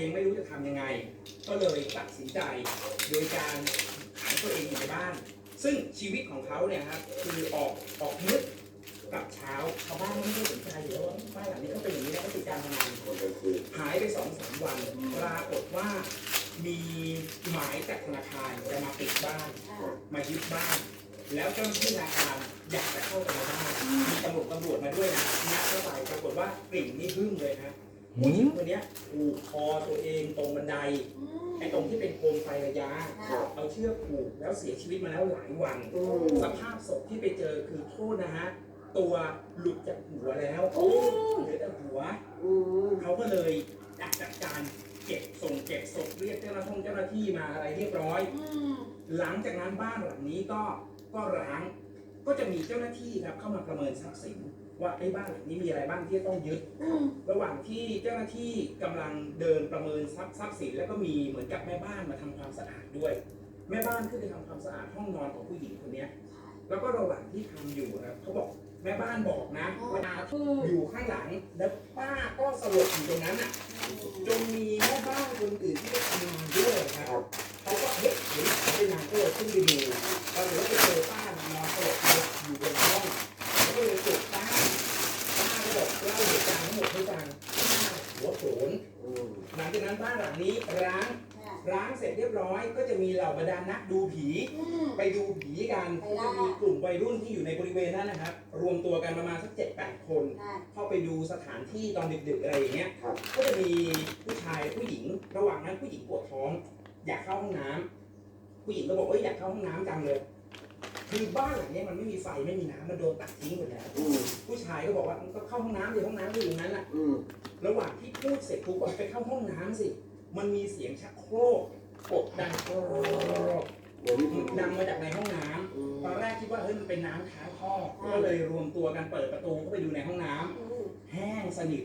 องไม่รู้จะทำยังไง ก็เลยตัดสินใจโดยการขังตัวเองอยู่ในบ้าน ซึ่งชีวิตของเขาเนี่ยครับคือออกออกมืดกลับเช้าชาวบ้านไม่ได้สนใจอยู่แล้วว่าบ้านหลังนี้เขาเป็นอย่างนี้แล้วก็ติดการพนันคนกลานหายไปสองสามวันปรากฏว่ามีหมายจากธนาคารจะมาปิดบ้าน มายึดบ้าน แล้วเจ้าหน้าที่ธนาคารอยากจะเข้าไปในบ้านมีตำรวจตำรวจมาด้วยนะนัดเข้าไปปรากฏว่ากลิ่นนี่หึ่งเลยนะ หญิงคนเนี้ยผูกคอตัวเองตรงบันไดไอ้ตรงที่เป็นโคมไฟระยะครับเอาเชือกผูกแล้วเสียชีวิตมาแล้วหลายวันอืมสภาพศพที่ไปเจอคือโทษนะฮะตัวหลุดจากหัวแล้วเหลือแต่หัวอืมเขาก็เลยจัดการเก็บส่งเก็บศพเรียกเจ้าหน้าที่เจ้าหน้าที่มาอะไรเรียบร้อยหลังจากนั้นบ้านหลังนี้ก็ก็ร้างก็จะมีเจ้าหน้าที่ครับเข้ามาประเมินทรัพย์สิน ว่าไอ้บ้านหลังนี้มีอะไรบ้างที่จะต้องยึดระหว่างที่เจ้าหน้าที่กำลังเดินประเมินทรัพย์ทรัพย์สินแล้วก็มีเหมือนกับแม่บ้านมาทำความสะอาดด้วย แม่บ้านขึ้นไปทำความสะอาดห้องนอนของผู้หญิงคนเนี้ย แล้วก็ระหว่างที่ทำอยู่นะครับเขาบอกแม่บ้านบอกนะว่าอยู่ข้างหลังแล้วป้าก็สลบอยู่ตรงนั้นอะจนมีแม่บ้านคนอื่นที่ไปทำงานด้วยครับเขาก็เฮ้ยเดี๋ยวเขาไปนานก็เลยขึ้นไปดู 60หลังจากนั้นบ้านหลังนี้ร้างร้างเสร็จเรียบร้อย ก็จะมีเหล่าบรรดานักดูผี ไปดูผีกันจะมีกลุ่มวัยรุ่นที่อยู่ในบริเวณนั้นนะครับ รวมตัวกันประมาณสักเจ็ดแปดคน เข้าไปดูสถานที่ตอนดึกๆอะไรอย่างเงี้ย ก็จะมีผู้ชายผู้หญิง ระหว่างนั้นผู้หญิงปวดท้อง อยากเข้าห้องน้ำ ผู้หญิงก็บอกว่าอยากเข้าห้องน้ำจังเลย คือบ้านหลังนี้มันไม่มีไฟไม่มีน้ำมันโดนตัดทิ้งหมดแล้วผู้ชายก็บอกว่าก็เข้าห้องน้ำเดี๋ยวห้องน้ำอยู่ตรงนั้นแหละ ระหว่างที่พูดเสร็จปุ๊บบอกไปเข้าห้องน้ำสิ มันมีเสียงชักโครกกดดังโครกเดี๋ยวนี้ผมดังมาจากในห้องน้ำอืมตอนแรกคิดว่าเฮ้ยมันเป็นน้ำค้างท่อก็เลยรวมตัวกันเปิดประตูเข้าไปดูในห้องน้ำแห้งสนิท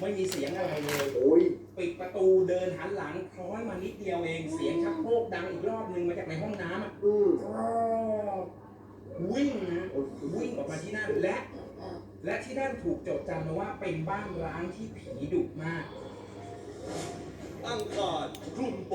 ไม่มีเสียงอะไรเลย โอ้ยปิดประตูเดินหันหลังคล้อยมานิดเดียวเองเสียงชักโครกดังอีกรอบนึงมาจากในห้องน้ำอะอืมวิ่งนะโอ้ยวิ่งออกมาที่นั่นและ และที่ท่านถูกจดจำมาว่าเป็นบ้านร้างที่ผีดุมาก อังคารคลุมโป